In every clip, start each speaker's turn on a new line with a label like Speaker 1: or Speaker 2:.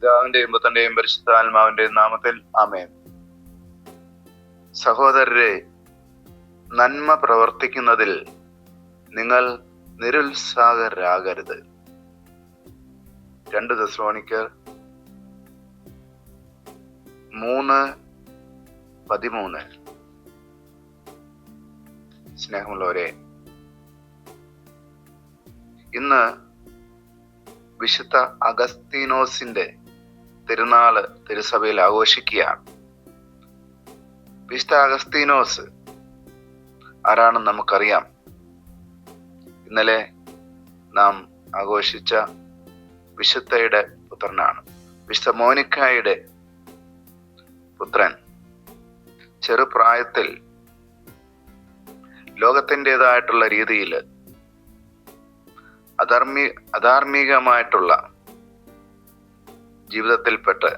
Speaker 1: പിതാവിന്റെയും പുത്രന്റെയും പരിശുദ്ധാത്മാവിന്റെയും നാമത്തിൽ ആമേൻ. സഹോദരരെ നന്മ പ്രവർത്തിക്കുന്നതിൽ നിങ്ങൾ നിരുത്സാഹരാകരുത്. രണ്ട് ദശ്രോണിക്കർ മൂന്ന് പതിമൂന്ന്. സ്നേഹമുള്ളവരെ ഇന്ന് വിശുദ്ധ അഗസ്തീനോസിന്റെ തിരുനാൾ തിരുസഭയിൽ ആഘോഷിക്കുകയാണ്. വിശുദ്ധ അഗസ്തീനോസ് ആരാണെന്ന് നമുക്കറിയാം. ഇന്നലെ നാം ആഘോഷിച്ച വിശുദ്ധയുടെ പുത്രനാണ്. വിശുദ്ധ മോനിക്കായുടെ പുത്രൻ. ചെറുപ്രായത്തിൽ ലോകത്തിന്റെതായിട്ടുള്ള രീതിയിൽ അധർമ്മി അധാർമികമായിട്ടുള്ള ജീവിതത്തിൽപ്പെട്ട്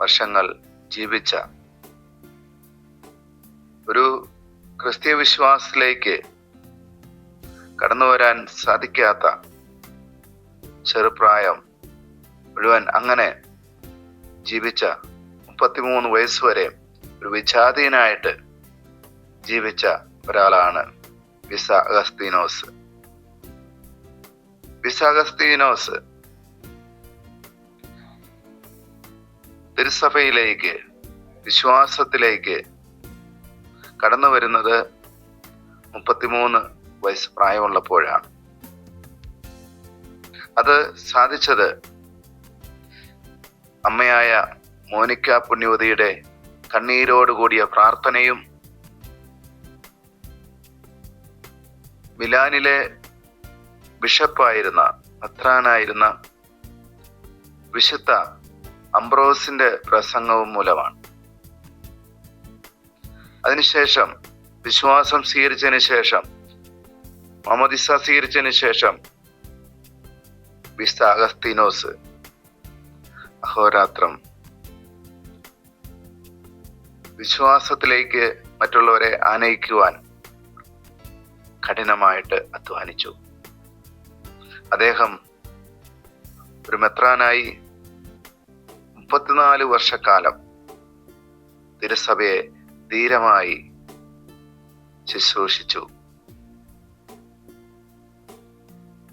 Speaker 1: വർഷങ്ങൾ ജീവിച്ച ഒരു ക്രിസ്തീയ വിശ്വാസത്തിലേക്ക് കടന്നു വരാൻ സാധിക്കാത്ത ചെറുപ്രായം മുഴുവൻ അങ്ങനെ ജീവിച്ച മുപ്പത്തിമൂന്ന് വയസ്സ് വരെ ഒരു വിജാതീനായിട്ട് ജീവിച്ച ഒരാളാണ് വിസ അഗസ്തീനോസ്. വിസ അഗസ്തീനോസ് തിരുസഭയിലേക്ക് വിശ്വാസത്തിലേക്ക് കടന്നു വരുന്നത് മുപ്പത്തിമൂന്ന് വയസ്സ് പ്രായമുള്ളപ്പോഴാണ്. അത് സാധിച്ചത് അമ്മയായ മോനിക്ക പുണ്യവതിയുടെ കണ്ണീരോടുകൂടിയ പ്രാർത്ഥനയും മിലാനിലെ ബിഷപ്പായിരുന്ന അത്രാനായിരുന്ന വിശുദ്ധ അംബ്രോസിന്റെ പ്രസംഗവും മൂലമാണ്. അതിനുശേഷം വിശ്വാസം സ്വീകരിച്ചതിന് ശേഷം മമദിസ സ്വീകരിച്ചതിന് ശേഷം വിസ്ത അഗസ്തീനോസ് അഹോരാത്രം വിശ്വാസത്തിലേക്ക് മറ്റുള്ളവരെ ആനയിക്കുവാൻ കഠിനമായിട്ട് അധ്വാനിച്ചു. അദ്ദേഹം ഒരു മെത്രാനായി മുപ്പത്തിനാല് വർഷക്കാലം തിരുസഭയെ ധീരമായി ശുശ്രൂഷിച്ചു.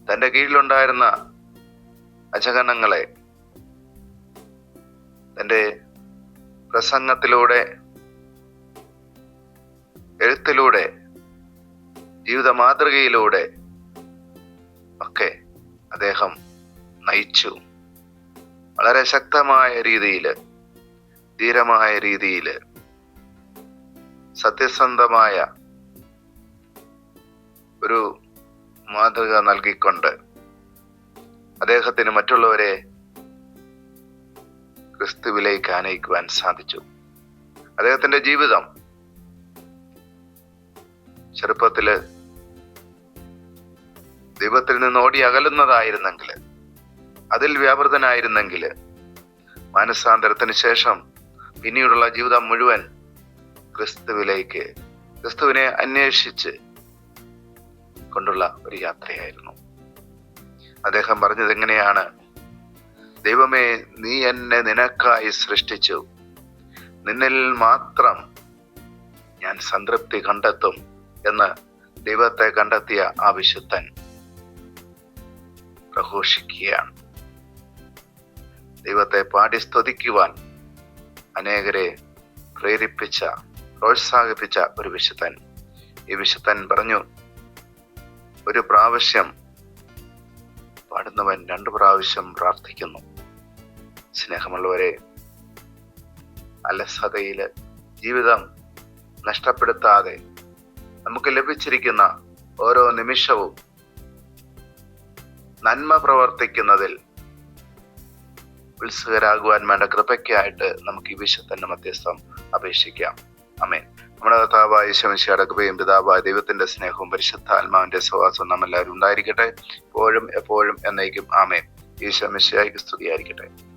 Speaker 1: തന്റെ കീഴിലുണ്ടായിരുന്ന അജഗണങ്ങളെ തന്റെ പ്രസംഗത്തിലൂടെ എഴുത്തിലൂടെ ജീവിത മാതൃകയിലൂടെ ഒക്കെ അദ്ദേഹം നയിച്ചു. വളരെ ശക്തമായ രീതിയിൽ ധീരമായ രീതിയിൽ സത്യസന്ധമായ ഒരു മാതൃക നൽകിക്കൊണ്ട് അദ്ദേഹത്തിന് മറ്റുള്ളവരെ ക്രിസ്തുവിലേക്ക് ആനയിക്കുവാൻ സാധിച്ചു. അദ്ദേഹത്തിന്റെ ജീവിതം ചെറുപ്പത്തിൽ ദൈവത്തിൽ നിന്ന് ഓടി അകലുന്നതായിരുന്നെങ്കിൽ അതിൽ വ്യാപൃതനായിരുന്നെങ്കിൽ മാനസാന്തരത്തിന് ശേഷം പിന്നീടുള്ള ജീവിതം മുഴുവൻ ക്രിസ്തുവിലേക്ക് ക്രിസ്തുവിനെ അന്വേഷിച്ച് കൊണ്ടുള്ള ഒരു യാത്രയായിരുന്നു. അദ്ദേഹം പറഞ്ഞത് എങ്ങനെയാണ്? ദൈവമേ നീ എന്നെ നിനക്കായി സൃഷ്ടിച്ചു. നിന്നിൽ മാത്രം ഞാൻ സംതൃപ്തി കണ്ടെത്തും എന്ന് ദൈവത്തെ കണ്ടെത്തിയ ആ വിശുദ്ധൻ പ്രഘോഷിക്കുകയാണ്. ദൈവത്തെ പാടി സ്തുതിക്കുവാൻ അനേകരെ പ്രേരിപ്പിച്ച പ്രോത്സാഹിപ്പിച്ച ഒരു വിശുദ്ധൻ. ഈ വിശുദ്ധൻ പറഞ്ഞു ഒരു പ്രാവശ്യം പാടുന്നവൻ രണ്ടു പ്രാവശ്യം പ്രാർത്ഥിക്കുന്നു. സ്നേഹമുള്ളവരെ അലസതയിൽ ജീവിതം നഷ്ടപ്പെടുത്താതെ നമുക്ക് ലഭിച്ചിരിക്കുന്ന ഓരോ നിമിഷവും നന്മ പ്രവർത്തിക്കുന്നതിൽ ഉത്സുകരാകുവാൻ വേണ്ട കൃപയ്ക്കായിട്ട് നമുക്ക് ഈ വിശുദ്ധന്റെ മധ്യസ്ഥം അപേക്ഷിക്കാം. അമേൻ നമ്മുടെ കർത്താവായ ശമിശയുടെ കൃപയും പിതാവായ ദൈവത്തിന്റെ സ്നേഹവും പരിശുദ്ധാത്മാവിന്റെ സഹവാസവും നമ്മെല്ലാവരും ഉണ്ടായിരിക്കട്ടെ. എപ്പോഴും എപ്പോഴും എന്നേക്കും. ആമേൻ. ഈ ശമിശയായി സ്തുതിയായിരിക്കട്ടെ.